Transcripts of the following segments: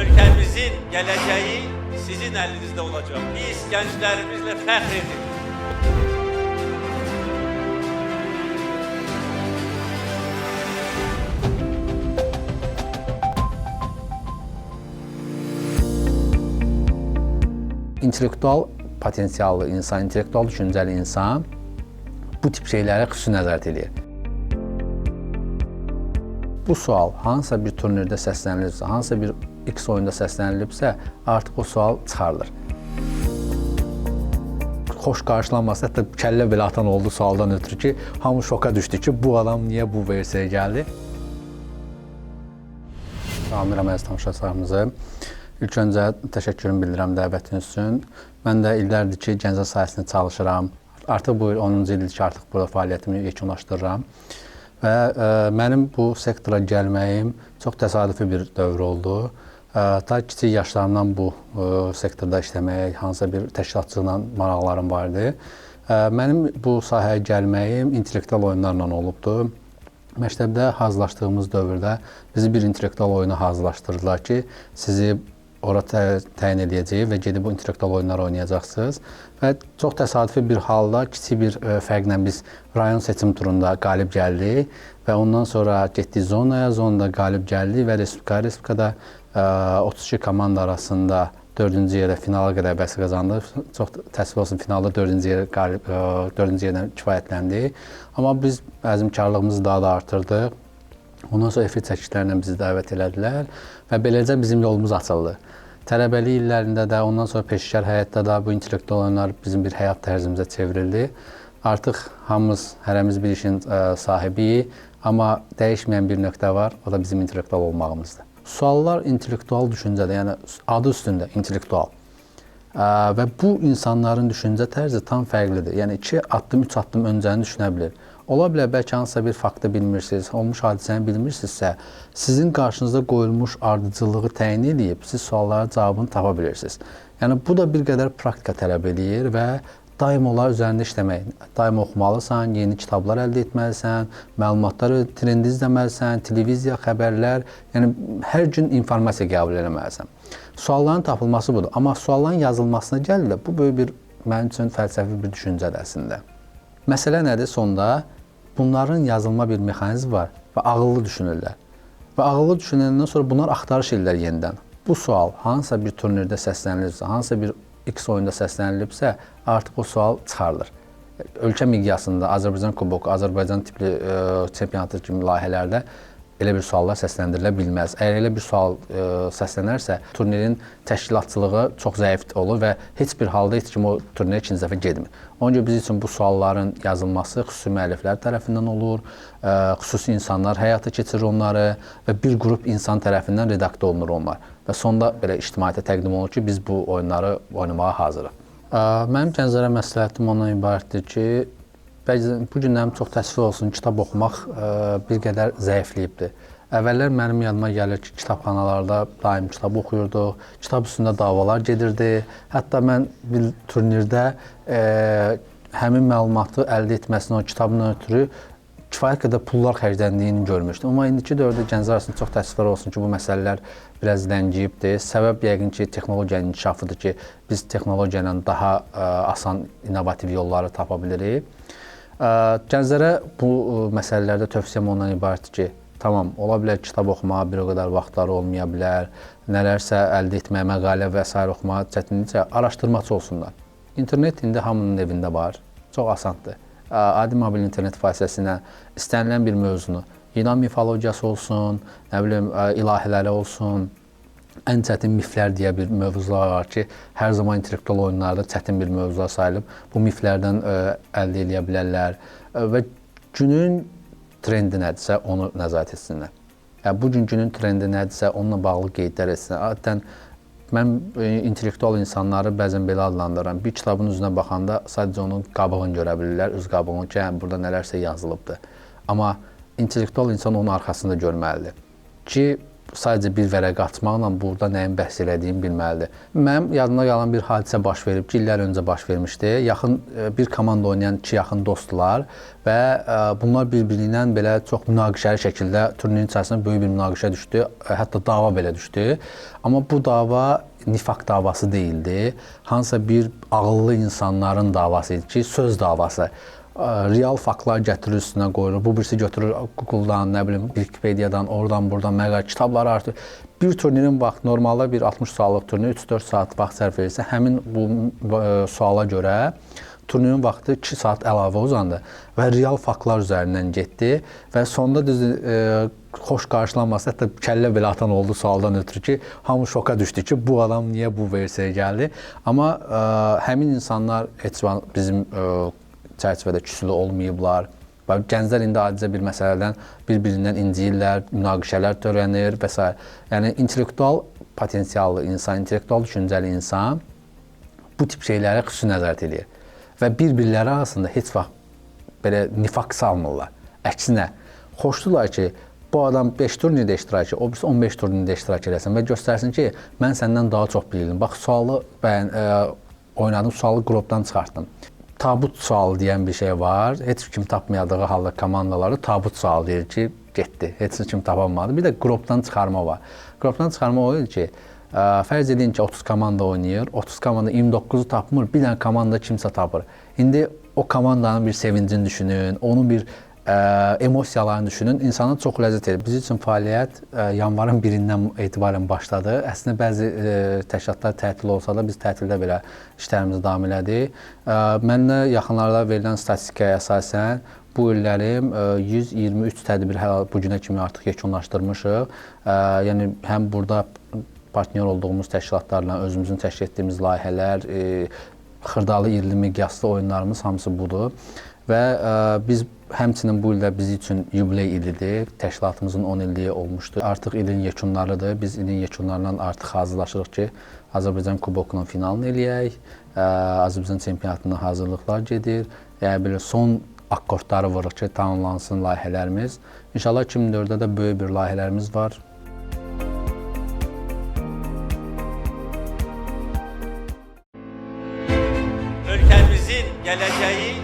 Ülkemizin geleceği sizin elinizde olacak. Biz gençlerimizle fəxr intellektual potensiallı insan, intellektual düşüncəli insan bu tip şeylərə xüsusi nəzarət edir. Bu sual hansısa bir turnirdə səslənilibsə, hansısa bir X oyunda səslənilibsə, artıq o sual çıxarılır. Xoş qarşılanması, hətta kəllə belə atan oldu sualdan ötürü ki, hamı şoka düşdü ki, bu adam niyə bu versiyaya gəldi? Salamlayıram əziz tamaşaçılarımızı. İlk öncə təşəkkürümü bildirirəm dəvətiniz üçün. Mən də illərdir ki, Gəncə sahəsində çalışıram. Artıq bu il 10-cu ildir ki, artıq burada fəaliyyətimi yekunlaşdırıram. Və ə, mənim bu sektora gəlməyim çox təsadüfi bir dövr oldu. Ə, ta kiçik yaşlarımdan bu ə, sektorda işləməyə, hansısa bir təşkilatçılıqla maraqlarım vardı. Ə, mənim bu sahəyə gəlməyim intellektual oyunlarla olubdu. Məktəbdə hazırlaşdığımız dövrdə bizi bir intellektual oyuna hazırlaşdırdılar ki, sizi ora tə təyin edəcəyik və gedib bu intellektual oyunlar oynayacaqsınız. Və çox təsadüfi bir halda kiçik bir ə, fərqlə biz rayon seçim turunda qalib gəldik və ondan sonra getdik zonaya, zonada qalib gəldik və Respublika Respublikada 32 komanda arasında 4-cü yerə finala qədər bəs qazandıq. Çox təəssüf olsun finalda 4-cü yerə qalib 4-cü yerdən kifayətləndik. Amma biz əzmkarlığımızı daha da artırdıq. Ondan sonra efir çəkişlərinə bizi dəvət elədilər və beləcə bizim yolumuz açıldı. Tələbəlik illərində də, ondan sonra peşəkar həyatda da bu intellektual oyunlar bizim bir həyat tərzimizə çevrildi. Artıq hamımız, hərəmiz bir işin ə, sahibiyik, amma dəyişməyən bir nöqtə var, o da bizim intellektual olmağımızdır. Suallar intellektual düşüncədə, yəni adı üstündə intellektual. Və bu insanların düşüncə tərzi tam fərqlidir. Yəni 2 addım, 3 addım öncəni düşünə bilər. Ola bilər bəlkə hansısa bir faktı bilmirsiniz, olmuş hadisəni bilmirsinizsə, sizin qarşınıza qoyulmuş ardıcıllığı təyin edib siz sualların cavabını tapa bilirsiniz. Yəni bu da bir qədər praktika tələb eləyir və daim onlar üzərində işləmək, daim oxumalısan, yeni kitablar əldə etməlisən, məlumatları trendi izləməlisən, televiziya, xəbərlər, yəni hər gün informasiya qəbul etməlisən. Sualların tapılması budur, amma sualların yazılmasına gəlir də bu böyük bir mənim üçün fəlsəfi bir düşüncədir əslində. Məsələ nədir? Sonda bunların yazılma bir mexanizmi var və ağıllı düşünürlər. Və ağıllı düşünəndən sonra bunlar axtarış edirlər yenidən. Bu sual hansısa bir turnirdə səslənilirsə, hansısa bir X oyunda səslənilibsə, artıq o sual çıxarılır. Ölkə miqyasında Azərbaycan kuboku, Azərbaycan tipli ə, çempionatı kimi layihələrdə elə bir suallar səsləndirilə bilməz. Əgər elə bir sual ə, səslənərsə, turnirin təşkilatçılığı çox zəif olur və heç bir halda heç kim o turnirə ikinci dəfə getmir. Ona görə biz üçün bu sualların yazılması xüsusi müəlliflər tərəfindən olur, ə, xüsusi insanlar həyata keçirir onları və bir qrup insan tərəfindən redaktə olunur onlar. Və sonda belə ictimaiyyətə təqdim olunur ki, biz bu oyunları oynamağa hazırıq. Ə, Mənim gənclərə məsləhətim ondan ibarətdir ki, Bəzən bu günlərim çox təəssüf olsun, kitab oxumaq ə, bir qədər zəifləyibdir. Əvvəllər mənim yadıma gəlir ki, kitabxanalarda daim kitab oxuyurduq, kitab üstündə davalar gedirdi. Hətta mən bir turnirdə ə, həmin məlumatı əldə etməsinə o kitabın ötürü kifayət qədər pullar xərcləndiyini görmüşdüm. Amma indiki dövrdə gənclər arasında çox təəssüflər olsun ki, bu məsələlər biraz ləngiyibdir. Səbəb yəqin ki, texnologiyanın inkişafıdır ki, biz texnologiya ilə daha ə, asan, innovativ yolları tapa bilirik. Gənclərə bu məsələlərdə tövsiyəm ondan ibarətdir ki, tamam, ola bilər kitab oxumağa bir o qədər vaxtları olmaya bilər, nələrsə əldə etməyə, məqalə və s. oxumağa çətinliksə araşdırmaçı olsunlar. İnternet indi hamının evində var. Çox asandır. Adi mobil internet vasitəsilə istənilən bir mövzunu, İran mifologiyası olsun, nə bilim, ilahiləri olsun, ən çətin miflər deyə bir mövzular var ki, hər zaman intellektual oyunlarda çətin bir mövzular sayılıb. Bu miflərdən ə, əldə edə bilərlər Ə, və günün trendi nədirsə, onu nəzarət etsinlər. Yəni bu gün günün trendi nədirsə, onunla bağlı qeydlər etsinlər. Adətən mən ə, intellektual insanları bəzən belə adlandırıram. Bir kitabın üzünə baxanda sadəcə onun qabığını görə bilirlər, öz qabığını ki, yəni burada nələrsə yazılıbdır. Amma intellektual insan onun arxasında görməlidir ki, sadəcə bir vərəq atmaqla burada nəyin bəhs elədiyimi bilməlidir. Mənim yadıma qalan bir hadisə baş verib ki, illər öncə baş vermişdi. Yaxın e, bir komanda oynayan iki yaxın dostdular və e, bunlar bir-biri ilə belə çox münaqişəli şəkildə turnirin içərisində böyük bir münaqişə düşdü. E, Hətta dava belə düşdü. Amma bu dava nifaq davası değildi. Hansısa bir ağıllı insanların davası idi ki, söz davası. Ə, Real faktlar gətirir üstünə qoyulur. Bu birisi götürür Google-dan, nə bilim, Wikipedia-dan, oradan, buradan məqalə kitabları artır. Bir turnirin vaxt normalda bir 60 suallıq turnir 3-4 saat vaxt sərf edirsə, həmin bu ə, suala görə turnirin vaxtı 2 saat əlavə uzandı və real faktlar üzərindən getdi və sonda düz e, xoş qarşılanması, hətta kəllə belə atan oldu sualdan ötürü ki, hamı şoka düşdü ki, bu adam niyə bu versiyaya gəldi? Amma ə, həmin insanlar heç bizim ə, çərçivədə küslü olmayıblar. Və gənclər indi adicə bir məsələdən bir-birindən inciyirlər, münaqişələr törənir və s. Yəni intellektual potensiallı insan, intellektual düşüncəli insan bu tip şeylərə xüsusi nəzarət edir. Və bir-birləri arasında heç vaxt belə nifaq salmırlar. Əksinə, xoşdular ki, bu adam 5 turnirdə iştirak edir, o birisi 15 turnirdə iştirak eləsin və göstərsin ki, mən səndən daha çox bilirdim. Bax, sualı bəyən, ə, oynadım, sualı qrupdan çıxartdım. Tabut sualı deyən bir şey var. Heç kim tapmayadığı halda komandaları tabut sualı deyir ki, getdi. Heç kim tapamadı. Bir də qrupdan çıxarma var. Qrupdan çıxarma o ki, ə, fərz edin ki, 30 komanda oynayır. 30 komanda 29-u tapmır, bir dənə komanda kimsə tapır. İndi o komandanın bir sevincini düşünün, onun bir ə, emosiyalarını düşünün. İnsana çox ləzzət edir. Biz üçün fəaliyyət ə, yanvarın 1-dən etibarən başladı. Əslində bəzi ə, təşkilatlar tətil olsa da biz tətildə belə işlərimizi davam elədik. Ə, Mənə yaxınlarda verilən statistikaya əsasən bu illərim ə, 123 tədbir hələ bu günə kimi artıq yekunlaşdırmışıq. Ə, Yəni həm burada partnyor olduğumuz təşkilatlarla özümüzün təşkil etdiyimiz layihələr, e, xırdalı irili miqyaslı oyunlarımız hamısı budur. Və ə, biz həmçinin bu ildə bizim üçün yubiley ilidir. Təşkilatımızın 10 illiyi olmuşdu. Artıq ilin yekunlarıdır. Biz ilin yekunlarından artıq hazırlaşırıq ki, Azərbaycan Kubokunun finalını eləyək. Ə, Azərbaycan çempionatına hazırlıqlar gedir. Yəni belə son akkordları vururuq ki, tamamlansın layihələrimiz. İnşallah 2004-də də böyük bir layihələrimiz var. Ülkemizin geleceği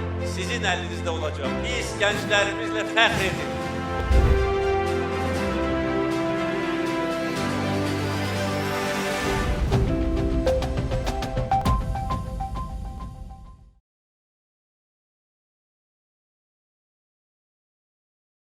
sizin elinizde olacak. Biz gençlerimizle fəxr edin.